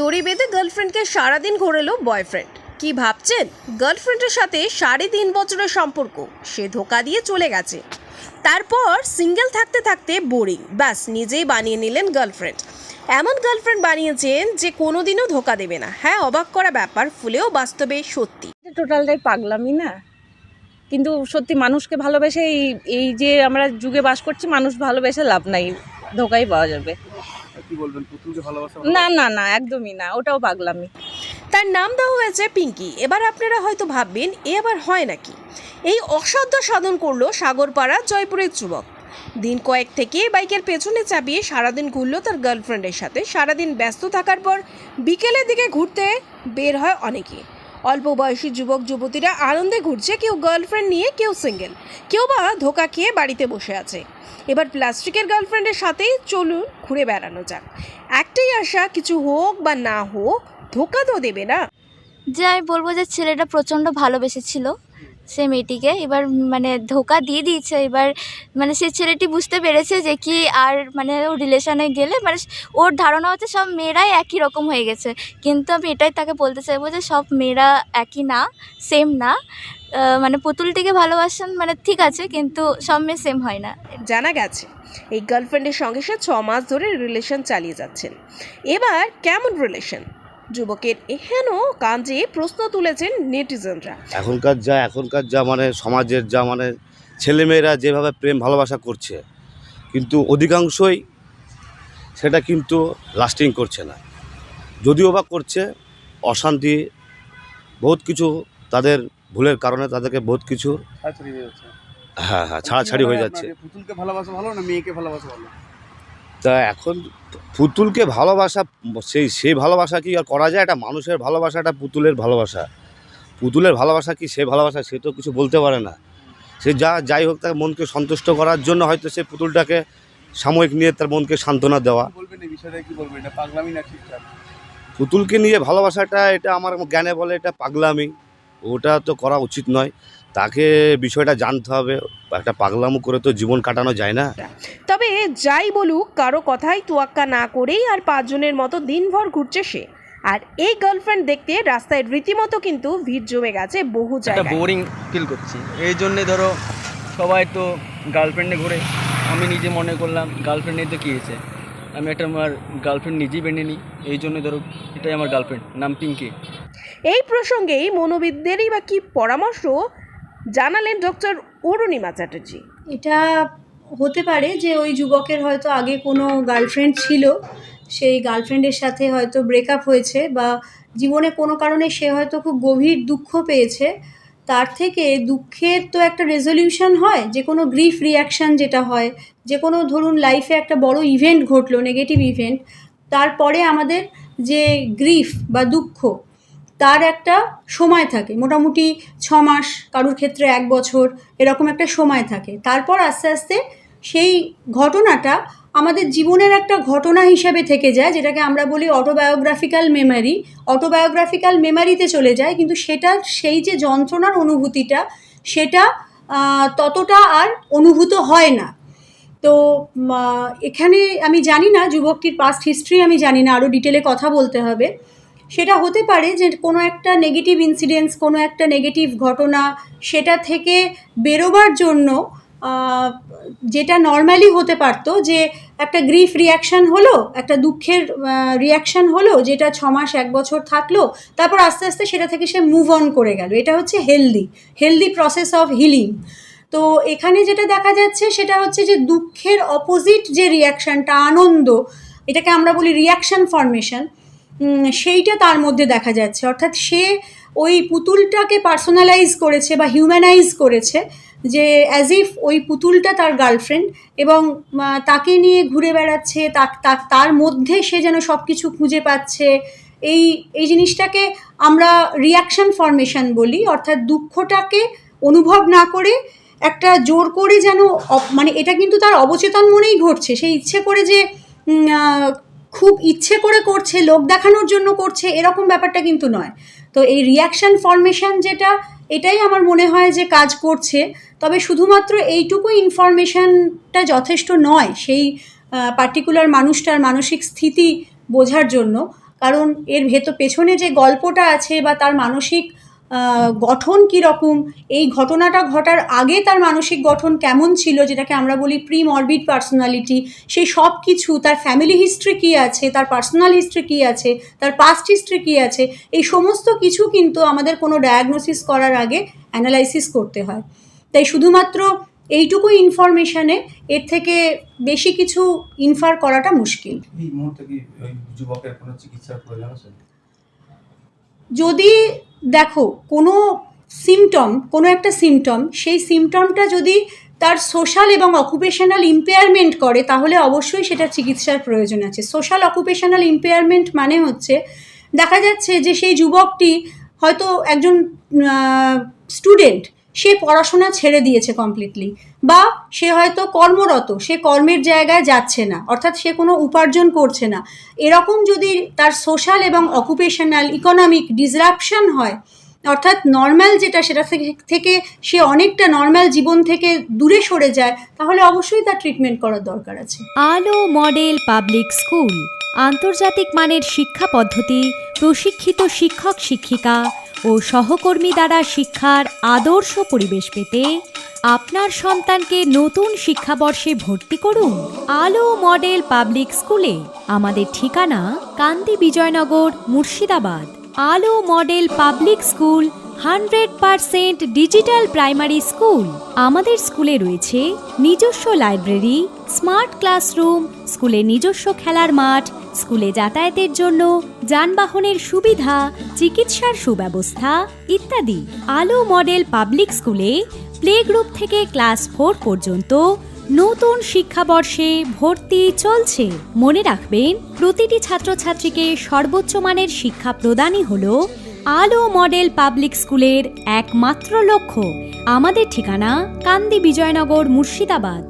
দড়ি বেঁধে গার্লফ্রেন্ডকে সারাদিন ঘোরেলো বয়ফ্রেন্ড কি ভাবছেন? গার্লফ্রেন্ডের সাথে সাড়ে তিন বছরের সম্পর্ক, সে ধোকা দিয়ে চলে গেছে। তারপর সিঙ্গেল থাকতে থাকতে বোরিং ব্যাস নিজেই বানিয়ে নিলেন গার্লফ্রেন্ড এমন গার্লফ্রেন্ড বানিয়েছেন যে কোনোদিনও ধোকা দেবে না। হ্যাঁ অবাক করা ব্যাপার, ফুলেও বাস্তবে সত্যি। টোটালটাই পাগলামি না। কিন্তু সত্যি মানুষকে ভালোবেসে এই এই যে আমরা যুগে বাস করছি, মানুষ ভালোবেসে লাভ নাই। ধোকাই পাওয়া যাবে। কি বলবেন পুতুলকে ভালোবাসা না না না একদমই না ওটাও পাগলামি। তার নাম দেওয়া হয়েছে পিঙ্কি। এবার আপনারা হয়তো ভাববেন এ আবার হয় নাকি? এই অসাধ্য সাধন করল সাগরপাড়া জয়পুরের যুবক। দিন কয়েক থেকে বাইকের পেছনে চাপিয়ে সারাদিন ঘুরলো তার গার্লফ্রেন্ডের সাথে। সারাদিন ব্যস্ত থাকার পর বিকেলের দিকে ঘুরতে বের হয় অনেকে। অল্প বয়সী যুবক, যুবতীরা আনন্দে ঘুরছে, কেউ গার্লফ্রেন্ড নিয়ে, কেউ সিঙ্গেল কেউ বা ধোকা খেয়ে বাড়িতে বসে আছে। এবার প্লাস্টিকের গার্লফ্রেন্ডের সাথেই চলুন ঘুরে বেড়ানো যাক। একটাই আশা, কিছু হোক বা না হোক, ধোকা তো দেবে না। যে আমি বলব যে ছেলেটা প্রচণ্ড ভালোবেসেছিল। সে মেয়েটিকে। এবার মানে ধোকা দিয়ে দিয়েছে। এবার মানে সে ছেলেটি বুঝতে পেরেছে যে কি আর মানে ও রিলেশনে গেলে মানে ওর ধারণা হচ্ছে সব মেয়েরাই একই রকম হয়ে গেছে। কিন্তু আমি এটাই তাকে বলতে চাইব যে সব মেয়েরা একই না সেম না। মানে পুতুলটিকে ভালোবাসেন মানে ঠিক আছে, কিন্তু সব মেয়ে সেম হয় না। জানা গেছে, এই গার্লফ্রেন্ডের সঙ্গে সে ছ মাস ধরে রিলেশন চালিয়ে যাচ্ছেন। এবার কেমন রিলেশন যুবকের এহেন কাজে প্রশ্ন তুলেছেন নেটিজেনরা। এখনকার যা এখনকার যা মানে সমাজের যা মানে ছেলেমেয়েরা যেভাবে প্রেম ভালোবাসা করছে কিন্তু অধিকাংশই সেটা কিন্তু লাস্টিং করছে না। যদিও বা করছে অশান্তি বহুত কিছু তাদের ভুলের কারণে তাদেরকে বহুত কিছু হয়ে হ্যাঁ হ্যাঁ ছাড়াছাড়ি হয়ে যাচ্ছে। পুতুলকে ভালোবাসা ভালো না মেয়েকে ভালোবাসা ভালো? তা এখন পুতুলকে ভালোবাসা সেই সেই ভালোবাসা কি আর করা যায়? এটা মানুষের ভালোবাসা ভালোবাসাটা পুতুলের ভালোবাসা। পুতুলের ভালোবাসা কি সে ভালোবাসা সে তো কিছু বলতে পারে না। সে যা যাই হোক তার মনকে সন্তুষ্ট করার জন্য হয়তো সে পুতুলটাকে সাময়িক নিয়ে তার মনকে সান্ত্বনা দেওয়া। কি বলবেন এই বিষয়টা কি বলবেন? এটা পাগলামি না ঠিকঠাক? পুতুলকে নিয়ে ভালোবাসাটা এটা আমার জ্ঞানে বলে এটা পাগলামি। ওটা তো করা উচিত নয়। তাকে বিষয়টা জানতে হবে। একটা পাগলামো করে তো জীবন কাটানো যায় না। তবে যাই বলুক কারও কথাই তোয়াক্কা না করেই আর পাঁচজনের মতো দিনভর ঘুরছে সে। আর এই গার্লফ্রেন্ড দেখতে রাস্তায় রীতিমতো কিন্তু ভিড় জমে গেছে বহু একটা জায়গায়। বোরিং ফিল করছি। এই জন্যে ধরো সবাই তো গার্লফ্রেন্ডে ঘুরে। আমি নিজে মনে করলাম গার্লফ্রেন্ডে তো কী হয়েছে? আমি একটা আমার গার্লফ্রেন্ড নিজেই বেঁধে নিই। এই জন্য ধরো এটাই আমার গার্লফ্রেন্ড নাম পিঙ্কি। এই প্রসঙ্গেই মনোবিদদেরই বা কি পরামর্শ জানালেন ডক্টর অরুণিমা চ্যাটার্জি। এটা হতে পারে যে ওই যুবকের হয়তো আগে কোনো গার্লফ্রেন্ড ছিল, সেই গার্লফ্রেন্ডের সাথে হয়তো ব্রেকআপ হয়েছে বা জীবনে কোনো কারণে সে হয়তো খুব গভীর দুঃখ পেয়েছে, তার থেকে দুঃখের তো একটা রেজলিউশন হয়, যে কোনো গ্রিফ রিয়াকশান যেটা হয়, যে কোনো ধরুন লাইফে একটা বড় ইভেন্ট ঘটলো, নেগেটিভ ইভেন্ট, তারপরে আমাদের যে গ্রিফ বা দুঃখ তার একটা সময় থাকে। মোটামুটি ছ মাস কারোর ক্ষেত্রে এক বছর, এরকম একটা সময় থাকে। তারপর আস্তে আস্তে সেই ঘটনাটা আমাদের জীবনের একটা ঘটনা হিসেবে থেকে যায়, যেটাকে আমরা বলি অটোবায়োগ্রাফিক্যাল মেমারি অটোবায়োগ্রাফিক্যাল মেমারিতে চলে যায়, কিন্তু সেটা সেই যে যন্ত্রণার অনুভূতিটা, সেটা ততটা আর অনুভূত হয় না। তো এখানে আমি জানি না, যুবকটির পাস্ট হিস্ট্রি আমি জানি না আরও ডিটেলে কথা বলতে হবে। সেটা হতে পারে যে কোনো একটা নেগেটিভ ইনসিডেন্স কোনো একটা নেগেটিভ ঘটনা সেটা থেকে বেরোবার জন্য যেটা নর্মালি হতে পারতো যে একটা গ্রিফ রিয়াকশান হলো, একটা দুঃখের রিয়াকশান হলো, যেটা ছ মাস, এক বছর থাকল, তারপর আস্তে আস্তে সেটা থেকে সে মুভ অন করে গেল। এটা হচ্ছে healthy healthy process of healing তো এখানে যেটা দেখা যাচ্ছে সেটা হচ্ছে যে দুঃখের অপোজিট যে রিয়াকশানটা আনন্দ, এটাকে আমরা বলি রিয়াকশান ফর্মেশন সেইটা তার মধ্যে দেখা যাচ্ছে। অর্থাৎ সে ওই পুতুলটাকে পার্সোনালাইজ করেছে বা হিউম্যানাইজ করেছে যে অ্যাজ ইফ ওই পুতুলটা তার গার্লফ্রেন্ড এবং তাকে নিয়ে ঘুরে বেড়াচ্ছে তার মধ্যে সে যেন সব কিছু খুঁজে পাচ্ছে। এই এই জিনিসটাকে আমরা রিয়াকশন ফর্মেশন বলি, অর্থাৎ দুঃখটাকে অনুভব না করে একটা জোর করে যেন মানে এটা কিন্তু তার অবচেতন মনেই ঘটছে। সে ইচ্ছে করে যে খুব ইচ্ছে করে করছে, লোক দেখানোর জন্য করছে, এরকম ব্যাপারটা কিন্তু নয়। তো এই রিয়াকশন ফর্মেশন যেটা, এটাই আমার মনে হয় যে কাজ করছে। তবে শুধুমাত্র এইটুকু ইনফরমেশনটা যথেষ্ট নয় সেই পার্টিকুলার মানুষটার মানসিক স্থিতি বোঝার জন্য। কারণ এর ভেতর পেছনে যে গল্পটা আছে বা তার মানসিক গঠন কী রকম? এই ঘটনাটা ঘটার আগে তার মানসিক গঠন কেমন ছিল, যেটাকে আমরা বলি প্রি মরবিড পার্সোনালিটি, সেই সব কিছু, তার ফ্যামিলি হিস্ট্রি কী আছে, তার পার্সোনাল হিস্ট্রি কী আছে, তার পাস্ট হিস্ট্রি কী আছে, এই সমস্ত কিছু কিন্তু আমাদের কোনো ডায়াগনোসিস করার আগে অ্যানালাইসিস করতে হয়। তাই শুধুমাত্র এইটুকু ইনফরমেশনে এর থেকে বেশি কিছু ইনফার করাটা মুশকিল এই মুহূর্তে কি ওই যুবকের কোনো চিকিৎসার প্রয়োজন আছে যদি দেখো কোনো সিমটম কোনো একটা সিমটম সেই সিমটমটা যদি তার সোশ্যাল এবং অকুপেশনাল ইম্পেয়ারমেন্ট করে, তাহলে অবশ্যই সেটা চিকিৎসার প্রয়োজন আছে। সোশ্যাল অকুপেশনাল ইম্পেয়ারমেন্ট মানে হচ্ছে, দেখা যাচ্ছে যে সেই যুবকটি হয়তো একজন স্টুডেন্ট সে পড়াশোনা ছেড়ে দিয়েছে কমপ্লিটলি বা সে হয়তো কর্মরত, সে কর্মের জায়গায় যাচ্ছে না, অর্থাৎ সে কোনো উপার্জন করছে না। এরকম যদি তার সোশ্যাল এবং অকুপেশনাল ইকোনমিক ডিসরাপশন হয়, অর্থাৎ নর্ম্যাল যেটা, সেটা থেকে সে অনেকটা নর্ম্যাল জীবন থেকে দূরে সরে যায়, তাহলে অবশ্যই তার ট্রিটমেন্ট করার দরকার আছে। আলো মডেল পাবলিক স্কুল। আন্তর্জাতিক মানের শিক্ষা পদ্ধতি, প্রশিক্ষিত শিক্ষক শিক্ষিকা ও সহকর্মী দ্বারা শিক্ষার আদর্শ পরিবেশ পেতে আপনার সন্তানকে নতুন শিক্ষাবর্ষে ভর্তি করুন আলো মডেল পাবলিক স্কুলে। আমাদের ঠিকানা Kandi Bijoynagar, Murshidabad. Alo model public school, hundred percent digital primary school. আমাদের স্কুলে রয়েছে নিজস্ব লাইব্রেরি, স্মার্ট ক্লাসরুম স্কুলে নিজস্ব খেলার মাঠ স্কুলে যাতায়াতের জন্য যানবাহনের সুবিধা, চিকিৎসার সুব্যবস্থা ইত্যাদি। আলো মডেল পাবলিক স্কুলে প্লে গ্রুপ থেকে ক্লাস ফোর পর্যন্ত নতুন শিক্ষাবর্ষে ভর্তি চলছে। মনে রাখবেন, প্রতিটি ছাত্রছাত্রীকে সর্বোচ্চ মানের শিক্ষা প্রদানই হল আলো মডেল পাবলিক স্কুলের একমাত্র লক্ষ্য। আমাদের ঠিকানা কান্দি বিজয়নগর মুর্শিদাবাদ।